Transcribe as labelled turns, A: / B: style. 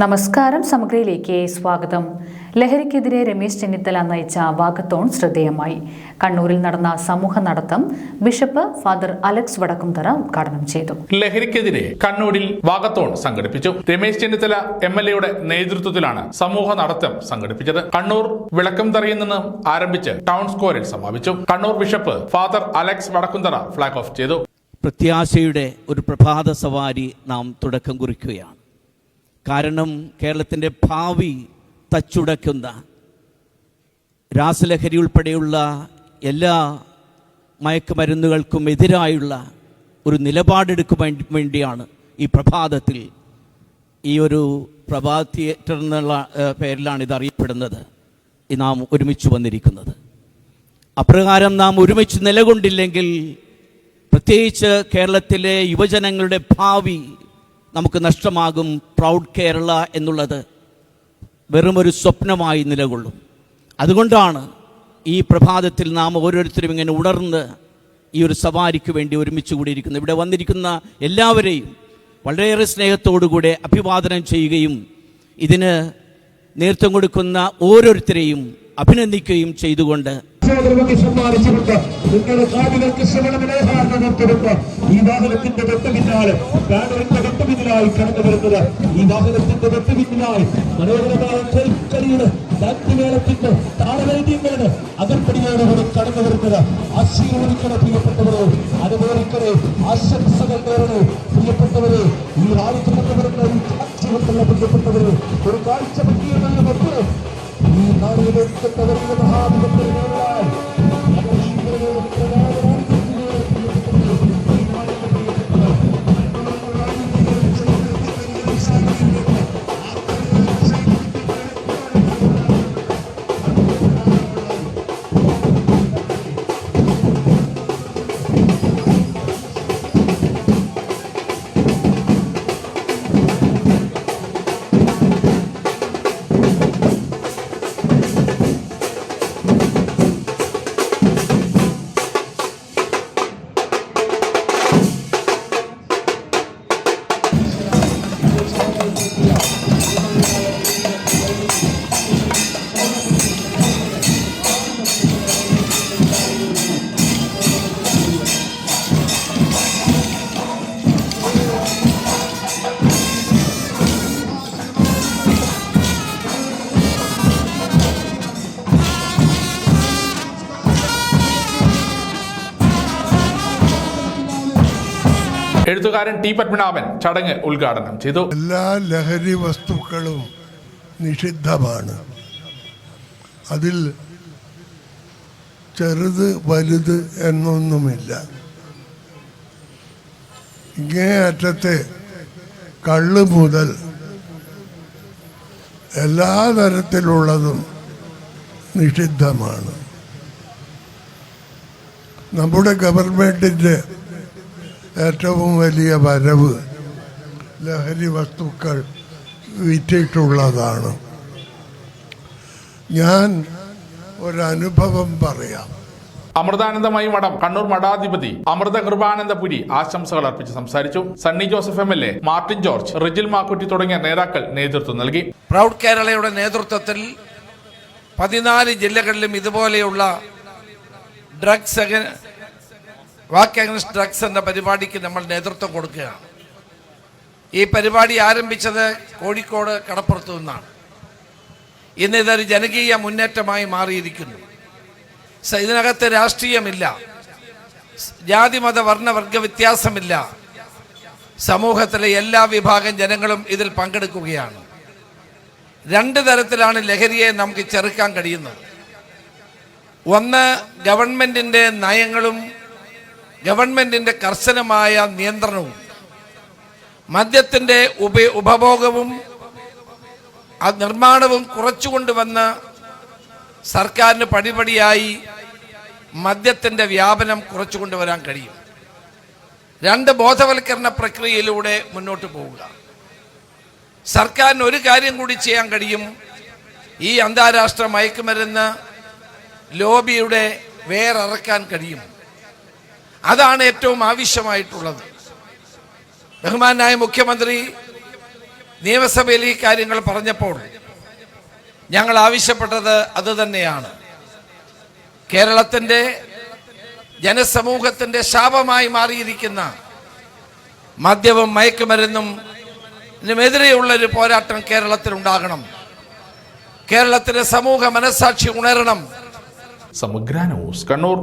A: നമസ്കാരം സമഗ്രയിലേക്ക് സ്വാഗതം. ലഹരിക്കെതിരെ രമേശ് ചെന്നിത്തല നയിച്ച വാക്കത്തോൺ ശ്രദ്ധേയമായി. കണ്ണൂരിൽ നടന്ന സമൂഹ നടത്തം ബിഷപ്പ് ഫാദർ അലക്സ് വടക്കുംതറ ഉദ്ഘാടനം ചെയ്തു.
B: ലഹരിക്കെതിരെ കണ്ണൂരിൽ വാഗത്തോൺ സംഘടിപ്പിച്ചു. രമേശ് ചെന്നിത്തല എം എൽ എയുടെ നേതൃത്വത്തിലാണ് സമൂഹ നടത്തം സംഘടിപ്പിച്ചത്. കണ്ണൂർ വിളക്കംതറയിൽ നിന്ന് ആരംഭിച്ച് ടൗൺ സ്ക്വയറിൽ സമാപിച്ചു. Kannur bishop father Alex Vadakkumthara flag off ചെയ്തു.
C: പ്രത്യാശയുടെ ഒരു പ്രഭാത സവാരി നാം തുടക്കം കുറിക്കുകയാണ്. കാരണം കേരളത്തിന്റെ ഭാവി തച്ചുടയ്ക്കുന്ന രാസലഹരി ഉൾപ്പെടെയുള്ള എല്ലാ മയക്കുമരുന്നുകൾക്കും എതിരായുള്ള ഒരു നിലപാടെടുക്കുവാൻ വേണ്ടിയാണ് ഈ പ്രഭാതത്തിൽ ഈ ഒരു പ്രഭാത തിയേറ്റർ എന്നുള്ള പേരിലാണ് ഇത് അറിയപ്പെടുന്നത്. നാം ഒരുമിച്ച് വന്നിരിക്കുന്നത്. അപ്രകാരം നാം ഒരുമിച്ച് നിലകൊണ്ടില്ലെങ്കിൽ പ്രത്യേകിച്ച് കേരളത്തിലെ യുവജനങ്ങളുടെ ഭാവി നമുക്ക് നഷ്ടമാകും പ്രൗഡ് കേരള എന്നുള്ളത് വെറുമൊരു സ്വപ്നമായി നിലകൊള്ളും. അതുകൊണ്ടാണ് ഈ പ്രഭാതത്തിൽ നാം ഓരോരുത്തരും ഇങ്ങനെ ഉണർന്ന് ഈ ഒരു സവാരിക്ക് വേണ്ടി ഒരുമിച്ച് കൂടിയിരിക്കുന്നത്. ഇവിടെ വന്നിരിക്കുന്ന എല്ലാവരെയും വളരെയേറെ സ്നേഹത്തോടുകൂടെ അഭിവാദനം ചെയ്യുകയും ഇതിന് നേതൃത്വം കൊടുക്കുന്ന ഓരോരുത്തരെയും അഭിനന്ദിക്കുകയും ചെയ്തുകൊണ്ട്
D: സഹോദരങ്ങൾക്ക് സമ്മാനിച്ചുകൊണ്ട് നിങ്ങളുടെ കാടുകൾക്ക് ശ്രവണമനോഹാരണം നടത്തുകൊണ്ട് ഈ വാഹനത്തിന്റെ തൊട്ട് പിന്നാലെ ബാനറിന്റെ തൊട്ട് പിന്നിലായി കടന്നു വരുന്നത് ഈ വാഹനത്തിന്റെ തൊട്ട് പിന്നിലായി മനോഹരമായ കേൾക്കളിയുടെ ഭക്തിമേളത്തിന്റെ താളവൈദ്യങ്ങളുടെ അകർപ്പടിയോടുകൂടി കടന്നു വരുന്നത്. ആശീർവദിക്കണ പ്രിയപ്പെട്ടവരെ അനുമോദിക്കണേ ആശംസകൾ നേരണേ പ്രിയപ്പെട്ടവരെ ഈ റാലിക്ക് കടന്നു വരുന്ന ഈ കാഴ്ച കൊണ്ടുള്ള പ്രിയപ്പെട്ടവരെ ഒരു കാഴ്ച പറ്റിയുള്ള മക്കളെ ഈ നാടിനെ തകർന്ന മഹാവിപത്തിനെതിരായി
B: എഴുത്തുകാരൻ ടി പത്മനാഭൻ ചടങ്ങ് ഉദ്ഘാടനം ചെയ്തു.
E: എല്ലാ ലഹരി വസ്തുക്കളും നിഷിദ്ധമാണ്. അതിൽ ചെറുത് വലുത് എന്നൊന്നുമില്ല. ഇങ്ങേ അറ്റത്തെ കള്ള് മുതൽ എല്ലാ തരത്തിലുള്ളതും നിഷിദ്ധമാണ്. നമ്മുടെ ഗവൺമെന്റിന്റെ ഏറ്റവും വലിയ വരവ് ലഹരി വസ്തുക്കൾ വിറ്റിട്ടുള്ളതാണ്. ഞാൻ ഒരനുഭവം പറയാം.
B: അമൃതാനന്ദമയി മഠം കണ്ണൂർ മഠാധിപതി അമൃത കൃപാനന്ദപുരി ആശംസകൾ അർപ്പിച്ച് സംസാരിച്ചു. Sunny Joseph M L A Martin George Rijil Makkutty തുടങ്ങിയ നേതാക്കൾ നേതൃത്വം നൽകി.
F: പ്രൗഡ് കേരളയുടെ നേതൃത്വത്തിൽ പതിനാല് ജില്ലകളിലും ഇതുപോലെയുള്ള ഡ്രഗ്സ് വാക്ക് ഡ്രഗ്സ് എന്ന പരിപാടിക്ക് നമ്മൾ നേതൃത്വം കൊടുക്കുകയാണ്. ഈ പരിപാടി ആരംഭിച്ചത് കോഴിക്കോട് കടപ്പുറത്തു നിന്നാണ്. ഇന്ന് ഇതൊരു ജനകീയ മുന്നേറ്റമായി മാറിയിരിക്കുന്നു. ഇതിനകത്ത് രാഷ്ട്രീയമില്ല. സ് ജാതിമത വർണവർഗ വ്യത്യാസമില്ല. സമൂഹത്തിലെ എല്ലാ വിഭാഗം ജനങ്ങളും ഇതിൽ പങ്കെടുക്കുകയാണ്. രണ്ട് തരത്തിലാണ് ലഹരിയെ നമുക്ക് ചെറുക്കാൻ കഴിയുന്നത്. ഒന്ന് ഗവൺമെന്റിന്റെ നയങ്ങളും ഗവൺമെന്റിന്റെ കർശനമായ നിയന്ത്രണവും മദ്യത്തിന്റെ ഉപ ഉപഭോഗവും ആ നിർമ്മാണവും കുറച്ചുകൊണ്ടുവന്ന് സർക്കാരിന് പടിപടിയായി മദ്യത്തിന്റെ വ്യാപനം കുറച്ചുകൊണ്ടുവരാൻ കഴിയും. രണ്ട് ബോധവൽക്കരണ പ്രക്രിയയിലൂടെ മുന്നോട്ട് പോവുക. സർക്കാരിന് ഒരു കാര്യം കൂടി ചെയ്യാൻ കഴിയും. ഈ അന്താരാഷ്ട്ര മയക്കുമരുന്ന് ലോബിയുടെ വേറിറക്കാൻ കഴിയും. അതാണ് ഏറ്റവും ആവശ്യമായിട്ടുള്ളത്. ബഹുമാനായ മുഖ്യമന്ത്രി നിയമസഭയിൽ ഈ കാര്യങ്ങൾ പറഞ്ഞപ്പോൾ ഞങ്ങൾ ആവശ്യപ്പെട്ടത് അത് തന്നെയാണ് കേരളത്തിന്റെ ജനസമൂഹത്തിന്റെ ശാപമായി മാറിയിരിക്കുന്ന മദ്യവും മയക്കുമരുന്നും ഇതിനുമെതിരെയുള്ള ഒരു പോരാട്ടം കേരളത്തിൽ ഉണ്ടാകണം കേരളത്തിലെ സമൂഹ മനസാക്ഷി ഉണരണം.
B: സമഗ്ര ന്യൂസ് കണ്ണൂർ.